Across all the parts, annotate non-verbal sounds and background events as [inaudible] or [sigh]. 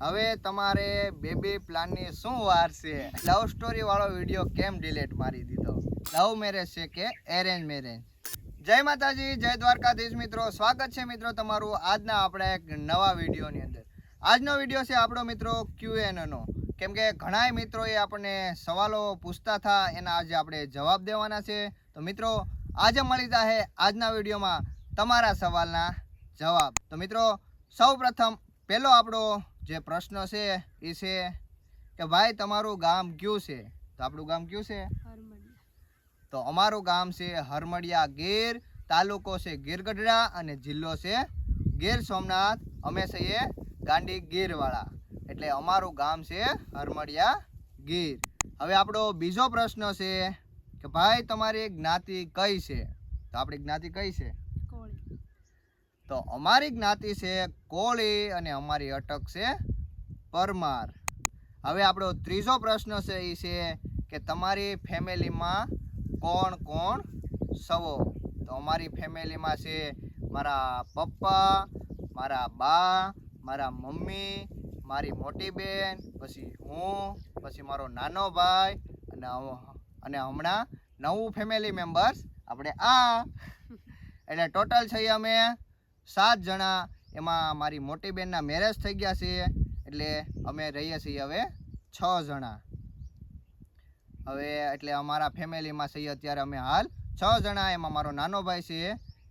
હવે તમારે બેબી પ્લાનની શું વાર છે? લવ સ્ટોરી વાળો વીડિયો કેમ ડિલેટ મારી દીધો? લવ મેરેજ છે કે એરેન્જ મેરેજ જય માતાજી, જય દ્વારકાધીશ મિત્રો. સ્વાગત છે મિત્રો તમારું આજના આપણા એક નવા વિડીયોની અંદર. આજનો વીડિયો છે આપણો મિત્રો ક્યુએનનો કેમ કે ઘણાય મિત્રોએ આપણને સવાલો પૂછતા હતા એના આજે આપણે જવાબ દેવાના છે. તો મિત્રો, આજે મળી જાહે આજના વિડીયોમાં તમારા સવાલના જવાબ. તો મિત્રો સૌ પ્રથમ પહેલો આપણો જે પ્રશ્ન છે એ છે કે ભાઈ તમારું ગામ કયું છે? તો આપણું ગામ કયું છે? તો અમારું ગામ છે હરમડિયા ગીર તાલુકો છે ગીર ગઢડા અને જિલ્લો છે ગીર સોમનાથ. અમે છીએ ગાંડી ગીરવાળા. એટલે અમારું ગામ છે હરમડિયા ગીર. હવે આપણો બીજો પ્રશ્ન છે કે ભાઈ તમારી જ્ઞાતિ કઈ છે? તો આપણી જ્ઞાતિ કઈ છે? તો અમારી જ્ઞાતિ છે કોળી અને અમારી અટક છે પરમાર. હવે આપણો ત્રીજો પ્રશ્ન છે એ છે કે તમારી ફેમિલીમાં કોણ કોણ સવો? તો અમારી ફેમિલીમાં છે મારા પપ્પા, મારા બા, મારા મમ્મી, મારી મોટી બેન, પછી હું, પછી મારો નાનો ભાઈ અને અને હમણાં નવું ફેમિલી મેમ્બર્સ. આપણે આ. એટલે ટોટલ છીએ અમે સાત જણા એમાં મારી મોટી બેનના મેરેજ થઈ ગયા છે. એટલે અમે રહીએ છીએ હવે છ જણા. હવે એટલે અમારા ફેમિલીમાં છીએ અત્યારે અમે હાલ છ જણા. એમાં મારો નાનો ભાઈ છે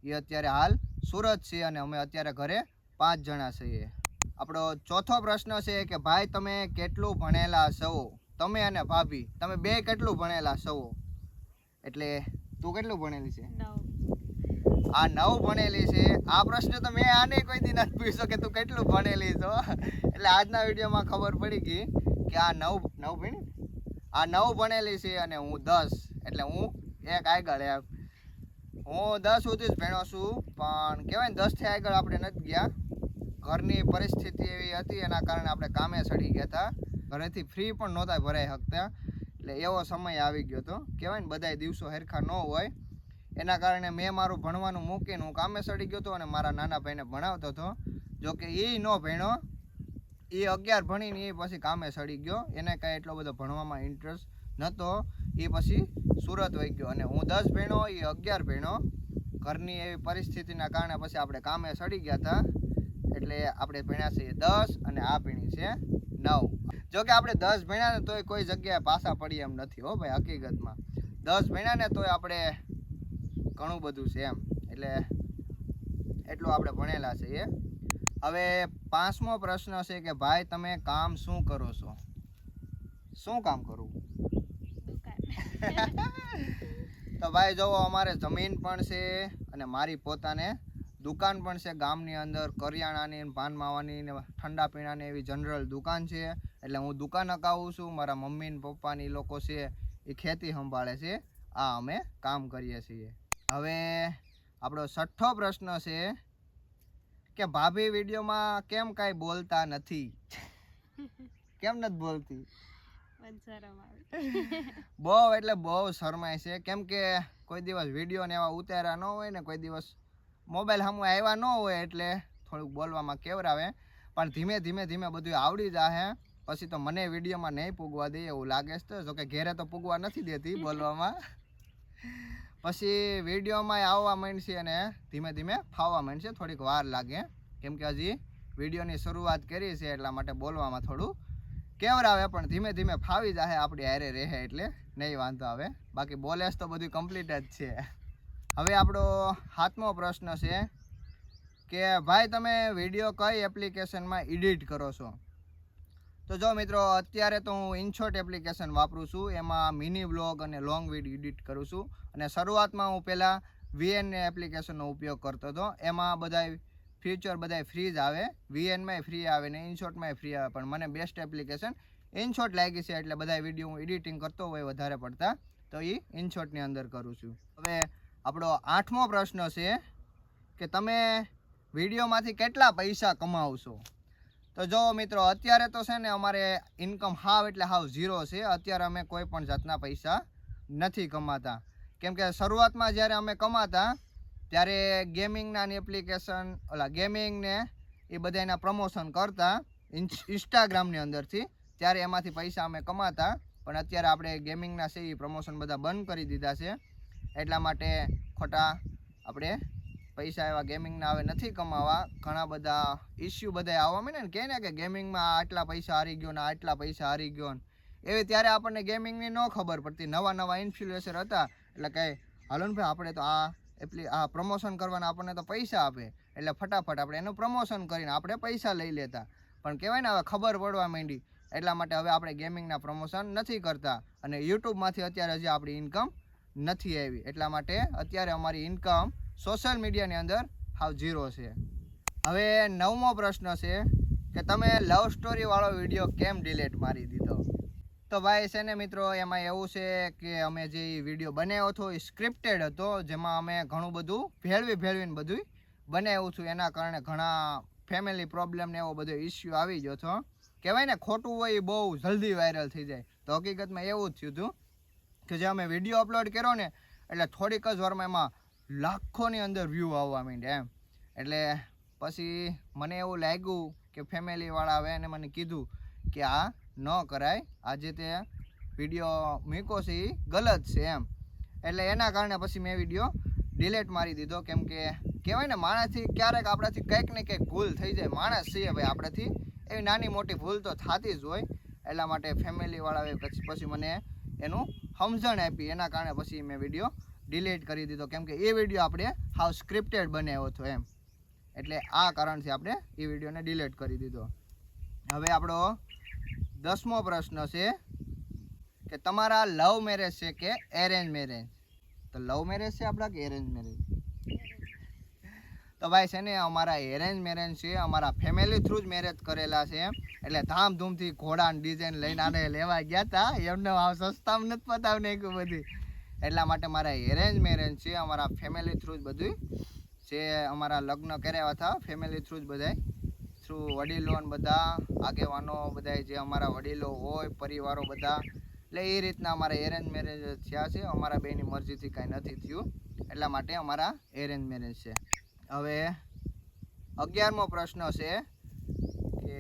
એ અત્યારે હાલ સુરત છે અને અમે અત્યારે ઘરે પાંચ જણા છીએ. આપણો ચોથો પ્રશ્ન છે કે ભાઈ તમે કેટલું ભણેલા છો? તમે અને ભાભી, તમે બે કેટલું ભણેલા છો? એટલે તું કેટલું ભણેલી છે? આ નવ ભણેલી છે. આ પ્રશ્ન તો મેં આને કોઈ દી નથી પૂછ્યો કે તું કેટલું ભણેલી છો? એટલે આજના વિડીયોમાં ખબર પડી ગઈ કે આ નવ નવ ભણી? આ નવ ભણેલી છે અને હું દસ. એટલે હું એક આગળ એમ. હું દસ સુધી જ ભણ્યો છું, પણ કહેવાય ને દસથી આગળ આપણે નથી ગયા. ઘરની પરિસ્થિતિ એવી હતી, એના કારણે આપણે કામે સડી ગયા હતા. ઘરેથી ફ્રી પણ નહોતા ભરાઈ શકતા. એટલે એવો સમય આવી ગયો હતો. કહેવાય ને બધાય દિવસો હરખા ન હોય. એના કારણે મેં મારું ભણવાનું મૂકીને હું કામે સડી ગયો હતો અને મારા નાના ભાઈને ભણાવતો હતો. જો કે એ ન ભણ્યો. એ અગિયાર ભણીને એ પછી કામે સડી ગયો. એને કાંઈ એટલો બધો ભણવામાં ઇન્ટરેસ્ટ નહોતો એ પછી સુરત વહી ગયો અને હું દસ ભણ્યો એ અગિયાર ભણ્યો. ઘરની એવી પરિસ્થિતિના કારણે પછી આપણે કામે સડી ગયા હતા. એટલે આપણે ભણ્યા છીએ દસ અને આ ભણી છે નવ. જો કે આપણે દસ ભણ્યા ને તોય કોઈ જગ્યાએ પાછા પડીએ એમ નથી હો ભાઈ, હકીકતમાં. દસ ભણ્યા ને તોય આપણે ઘણું બધું છે એમ. એટલે એટલું આપણે ભણેલા છીએ હવે પાંચમો પ્રશ્ન છે કે ભાઈ તમે કામ શું કરો છો? શું કામ કરવું [laughs] તો ભાઈ જુઓ અમારે જમીન પણ છે અને મારી પોતાને દુકાન પણ છે. ગામની અંદર કરિયાણાની પાન માવાની ને ઠંડા પીણાની એવી જનરલ દુકાન છે. એટલે હું દુકાન અકાવું છું. મારા મમ્મી ને પપ્પાની લોકો છે એ ખેતી સંભાળે છે. આ અમે કામ કરીએ છીએ. હવે આપણો છઠ્ઠો પ્રશ્ન છે કે ભાભી વિડીયોમાં કેમ કાંઈ બોલતા નથી? કેમ નથી બોલતી? બહુ એટલે બહુ શરમાય છે. કેમ કે કોઈ દિવસ વીડિયો ને એવા ઉતાર્યા ન હોય ને કોઈ દિવસ મોબાઈલ સામે આવ્યા ન હોય એટલે થોડુંક બોલવામાં કેવરાવે. પણ ધીમે ધીમે ધીમે બધું આવડી જાહે. પછી તો મને વિડીયોમાં નહીં પૂગવા દે એવું લાગે છે. તો જોકે ઘેરે તો પૂગવા નથી દેતી બોલવામાં. પછી વિડીયોમાં આવવા માંડશે અને ધીમે ધીમે ફાવવા માંડશે. થોડીક વાર લાગે. કેમ કે હજી વિડીયોની શરૂઆત કરી છે, એટલા માટે બોલવામાં થોડું કેવરાવે, પણ ધીમે ધીમે ફાવી જાય આપણી હારે રહે એટલે નહીં વાંધો આવે. બાકી બોલેસ તો બધું કમ્પ્લીટ જ છે. હવે આપણો હાથમો પ્રશ્ન છે કે ભાઈ તમે વીડિયો કઈ એપ્લિકેશનમાં એડિટ કરો છો? તો જો મિત્રો, અત્યારે તો હું ઇનશોટ એપ્લિકેશન વાપરું છું. એમાં મિની બ્લોગ અને લોંગ વીડિયો એડિટ કરું છું. અને શરૂઆતમાં હું પહેલાં વીએન એપ્લિકેશનનો ઉપયોગ કરતો હતો. એમાં બધાય ફીચર બધાય ફ્રી જ આવે. વીએનમાંય ફ્રી આવે ને ઇનશોટમાંય ફ્રી આવે. પણ મને બેસ્ટ એપ્લિકેશન ઇનશોટ લાગી છે એટલે બધા વીડિયો હું એડિટિંગ કરતો હોય વધારે પડતા. તો એ ઇનશોટની અંદર કરું છું. હવે આપણો આઠમો પ્રશ્ન છે કે તમે વિડીયોમાંથી કેટલા પૈસા કમાવશો? તો જો મિત્રો, અત્યારે તો છે ને અમારે ઇન્કમ હાવ એટલે હાવ ઝીરો છે. અત્યારે અમે કોઈ પણ જાતના પૈસા નથી કમાતા. કેમ કે શરૂઆતમાં જ્યારે અમે કમાતા, ત્યારે ગેમિંગના એપ્લિકેશન ઓલા ગેમિંગને એ એ બધાના પ્રમોશન કરતા ઇન્સ્ટાગ્રામની અંદરથી, ત્યારે એમાંથી પૈસા અમે કમાતા. પણ અત્યારે આપણે ગેમિંગના છે એ પ્રમોશન બધા બંધ કરી દીધા છે. એટલા માટે ખોટા આપણે પૈસા એવા ગેમિંગના હવે નથી કમાવા. ઘણા બધા ઇસ્યુ બધા આવવા મળે ને કહે ને કે ગેમિંગમાં આટલા પૈસા હારી ગયો ને આટલા પૈસા હારી ગયો ને. એવી ત્યારે આપણને ગેમિંગની ન ખબર પડતી. નવા નવા ઇન્ફ્લુએન્સર હતા. એટલે કહે હાલો ભાઈ, આપણે તો આ એટલે, આ પ્રમોશન કરવાના આપણને તો પૈસા આપે. એટલે ફટાફટ આપણે એનું પ્રમોશન કરીને આપણે પૈસા લઈ લેતા. પણ કહેવાય ને હવે ખબર પડવા માંડી. એટલા માટે હવે આપણે ગેમિંગના પ્રમોશન નથી કરતા. અને યુટ્યુબમાંથી અત્યારે હજી આપણી ઇન્કમ નથી આવી. એટલા માટે અત્યારે અમારી ઇન્કમ સોશિયલ મીડિયાની અંદર હાવ ઝીરો છે. હવે નવમો પ્રશ્ન છે કે તમે લવ સ્ટોરીવાળો વીડિયો કેમ ડિલેટ મારી દીધો? તો ભાઈ છે ને મિત્રો, એમાં એવું છે કે અમે જે વીડિયો બનાવ્યો હતો એ સ્ક્રિપ્ટેડ હતો, જેમાં અમે ઘણું બધું ભેળવી ભેળવીને બધું બનાવ્યું છું. એના કારણે ઘણા ફેમિલી પ્રોબ્લેમ ને એવો બધો ઇસ્યુ આવી ગયો હતો. કહેવાય ને, ખોટું હોય એ બહુ જલ્દી વાયરલ થઈ જાય. તો હકીકતમાં એવું જ થયું હતું કે જે અમે વીડિયો અપલોડ કર્યો ને, એટલે થોડીક જ વારમાં એમાં લાખોની અંદર વ્યૂ આવવા માંડ્યા એમ. એટલે પછી મને એવું લાગ્યું કે ફેમિલીવાળા આવે અને મને કીધું કે આ ન કરાય. આજે તે વીડિયો મૂકો છે એ ગલત છે એમ. એટલે એના કારણે પછી મેં વીડિયો ડિલેટ મારી દીધો. કેમ કે કહેવાય ને, માણસથી ક્યારેક આપણાથી કંઈક ને કંઈક ભૂલ થઈ જાય. માણસ છીએ ભાઈ આપણાથી. એવી નાની મોટી ભૂલ તો થતી જ હોય. એટલા માટે ફેમિલીવાળાએ પછી પછી મને એનું સમજણ આપી. એના કારણે પછી મેં વીડિયો ડિલીટ કરી દીધો. કેમ કે એ વીડિયો આપણે હાવ સ્ક્રિપ્ટેડ બનાવ્યો હતો એમ. એટલે આ કારણથી આપણે એ વિડીયોને ડિલીટ કરી દીધો. હવે આપણો દસમો પ્રશ્ન છે કે તમારા લવ મેરેજ છે કે એરેન્જ મેરેજ તો લવ મેરેજ છે આપણા કે એરેન્જ મેરેજ તો ભાઈ છે ને અમારા એરેન્જ મેરેજ છે, અમારા ફેમિલી થ્રુ જ મેરેજ કરેલા છે એટલે ધામધૂમથી ઘોડા ડિઝાઇન લઈને આને લેવા ગયા હતા એમને આવ સસ્તામાં નથી પતાવી નાખ્યું બધી. એટલા માટે મારા એરેન્જ મેરેજ છે, અમારા ફેમિલી થ્રુ જ બધું જે અમારા લગ્ન કર્યા હતા ફેમિલી થ્રુ જ બધાય. થ્રુ વડીલોને બધા, આગેવાનો બધા જે અમારા વડીલો હોય, પરિવારો બધા. એટલે એ રીતના અમારા એરેન્જ મેરેજ થયા છે. અમારા બેની મરજીથી કાંઈ નથી થયું. એટલા માટે અમારા એરેન્જ મેરેજ છે. હવે અગિયારમો પ્રશ્ન છે કે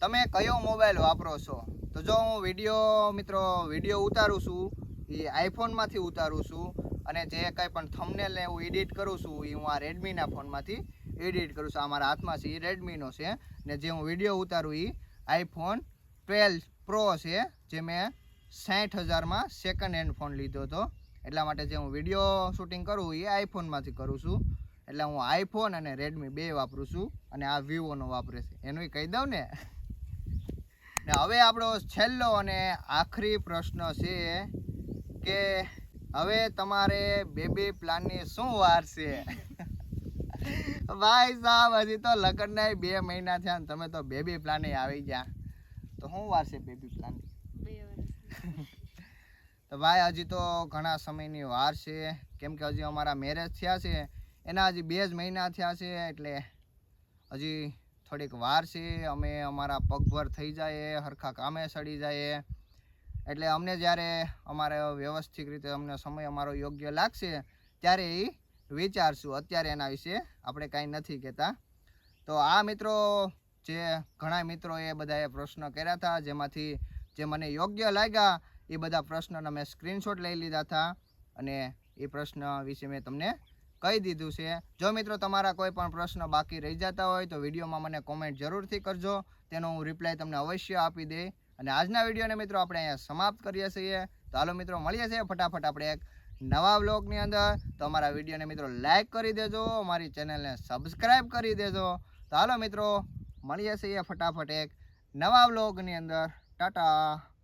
તમે કયો મોબાઈલ વાપરો છો? તો જો હું વીડિયો મિત્રો વીડિયો ઉતારું છું એ આઈફોનમાંથી ઉતારું છું અને જે કંઈ પણ થંબનેલ હું એડિટ કરું છું, એ હું આ રેડમીના ફોનમાંથી એડિટ કરું છું. આ મારા હાથમાં છે, એ રેડમીનો છે. ને જે હું વીડિયો ઉતારું, એ આઈફોન ટ્વેલ્વ પ્રો છે, જે મેં સાઠ હજારમાં સેકન્ડ હેન્ડ ફોન લીધો હતો. એટલા માટે જે હું વીડિયો શૂટિંગ કરું, એ આઈફોનમાંથી કરું છું. એટલે હું આઈફોન અને રેડમી બે વાપરું છું અને આ વિવોનો વાપરે છે. એનું કહી દઉં ને? ને હવે આપણો છેલ્લો અને આખરી પ્રશ્ન છે કે હવે તમારે બેબી પ્લાનની શું વાર છે? ભાઈ સાહેબ હજી તો લગ્નના બે મહિના થયા ને તમે તો બેબી પ્લાને આવી ગયા. તો શું વાર છે બેબી પ્લાન તો ભાઈ હજી તો ઘણા સમયની વાર છે. કેમ કે હજી અમારા મેરેજ થયા છે. એના હજી બે જ મહિના થયા છે એટલે હજી થોડીક વાર છે. અમે અમારા પગભર થઈ જાય હરખા કામે સડી જાય. એટલે અમને જ્યારે અમારે વ્યવસ્થિત રીતે અમને સમય અમારો યોગ્ય લાગશે, ત્યારે એ વિચારશું. અત્યારે એના વિશે આપણે કાંઈ નથી કહેતા. તો આ મિત્રો, જે ઘણા મિત્રોએ બધાએ પ્રશ્ન કર્યા હતા, જેમાંથી જે મને યોગ્ય લાગ્યા, એ બધા પ્રશ્નના મેં સ્ક્રીનશોટ લઈ લીધા હતા અને એ પ્રશ્ન વિશે મેં તમને કહી દીધું છે. જો મિત્રો તમારા કોઈ પણ પ્રશ્ન બાકી રહી જતા હોય, તો વિડીયોમાં મને કોમેન્ટ જરૂરથી કરજો. તેનો હું રિપ્લાય તમને અવશ્ય આપી દે. અને આજના વિડીયોને મિત્રો આપણે અહીંયા સમાપ્ત કરીએ છીએ. તો હાલો મિત્રો, મળીએ છીએ ફટાફટ આપણે એક નવા બ્લોગની અંદર. તો અમારા વિડીયોને મિત્રો લાઇક કરી દેજો, અમારી ચેનલને સબસ્ક્રાઈબ કરી દેજો. તો હાલો મિત્રો, મળીએ છીએ ફટાફટ એક નવા બ્લોગની અંદર. ટાટા.